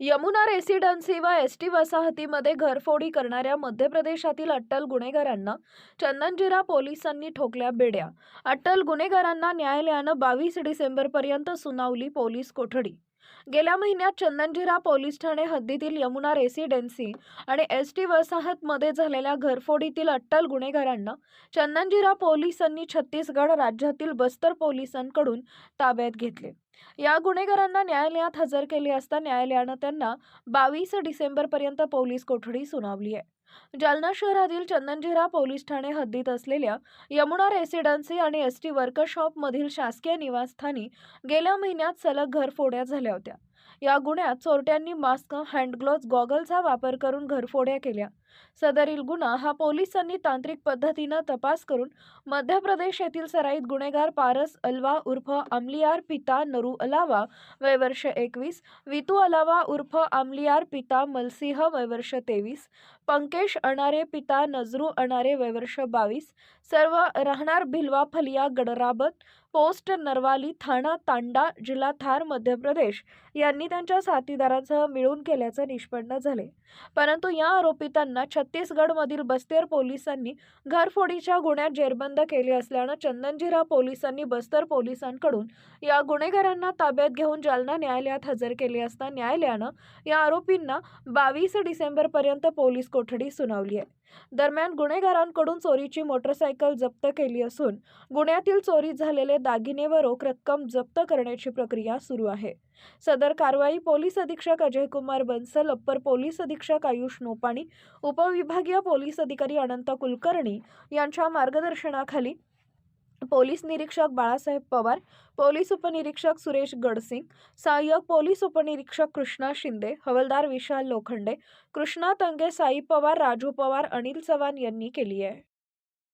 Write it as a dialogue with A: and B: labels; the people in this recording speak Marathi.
A: यमुना रेसिडेन्सी व एस टी वसाहतीमध्ये घरफोडी करणाऱ्या मध्य प्रदेशातील अट्टल गुन्हेगारांना चंदनजिरा पोलिसांनी ठोकल्या बेड्या. अट्टल गुन्हेगारांना न्यायालयानं बावीस डिसेंबरपर्यंत सुनावली पोलीस कोठडी. गेल्या महिन्यात चंदनजिरा पोलीस ठाणे हद्दीतील यमुना रेसिडेन्सी आणि एस टी वसाहतमध्ये झालेल्या घरफोडीतील अट्टल गुन्हेगारांना चंदनजिरा पोलिसांनी छत्तीसगड राज्यातील बस्तर पोलिसांकडून ताब्यात घेतले. या गुन्हेगारांना न्यायालयात हजर केले असता न्यायालयानं त्यांना बावीस डिसेंबरपर्यंत पोलीस कोठडी सुनावली आहे. जालना शहरातील चंदनजिरा पोलीस ठाणे हद्दीत असलेल्या यमुना रेसिडेन्सी आणि एस टी वर्कशॉपमधील शासकीय निवासस्थानी गेल्या महिन्यात सलग घरफोड्या झाल्या होत्या. या गुन्ह्यात चोरट्यांनी मास्क हँडग्लोव्ज गॉगलचा वापर करून घरफोड्या केल्या. सदरील गुन्हा हा पोलिसांनी तांत्रिक पद्धतीनं तपास करून मध्य प्रदेश येथील सराईत गुन्हेगार पारस अलवा उर्फ आमलियार पिता नरू अलावा वयवर्ष एकवीस वितू अलावा उर्फ आमलियार पिता मलसिंह वयवर्ष तेवीस पंकेश अणारे पिता नजरू अणारे वयवर्ष बावीस सर्व राहणार भिलवा फलिया गडराबत पोस्ट नरवाली थाणा तांडा जिल्हा थार मध्य प्रदेश या यांनी त्यांच्या साथीदारांसह मिळून केल्याचं निष्पन्न झाले. परंतु या आरोपितांना छत्तीसगडमधील बस्तर पोलिसांनी घरफोडीच्या गुन्ह्यात जेरबंद केले असल्यानं चंदनजिरा पोलिसांनी बस्तर पोलिसांकडून या गुन्हेगारांना ताब्यात घेऊन जालना न्यायालयात हजर केले असता न्यायालयानं या आरोपींना बावीस डिसेंबरपर्यंत पोलीस कोठडी सुनावली आहे. दरम्यान गुन्हेगारांकडून चोरीची मोटरसायकल जप्त केली असून गुन्ह्यातील चोरी झालेले दागिने व रोख रक्कम जप्त करण्याची प्रक्रिया सुरू आहे. सदर कारवाई पोलीस अधीक्षक अजय कुमार बन्सल अप्पर पोलीस अधीक्षक आयुष नोपाणी उपविभागीय पोलीस अधिकारी अनंत कुलकर्णी यांच्या मार्गदर्शनाखाली पोलीस निरीक्षक बाळासाहेब पवार पोलीस उपनिरीक्षक सुरेश गडसिंग सहाय्यक पोलीस उपनिरीक्षक कृष्णा शिंदे हवलदार विशाल लोखंडे कृष्णा तंगे साई पवार राजू पवार अनिल चव्हाण यांनी केली आहे.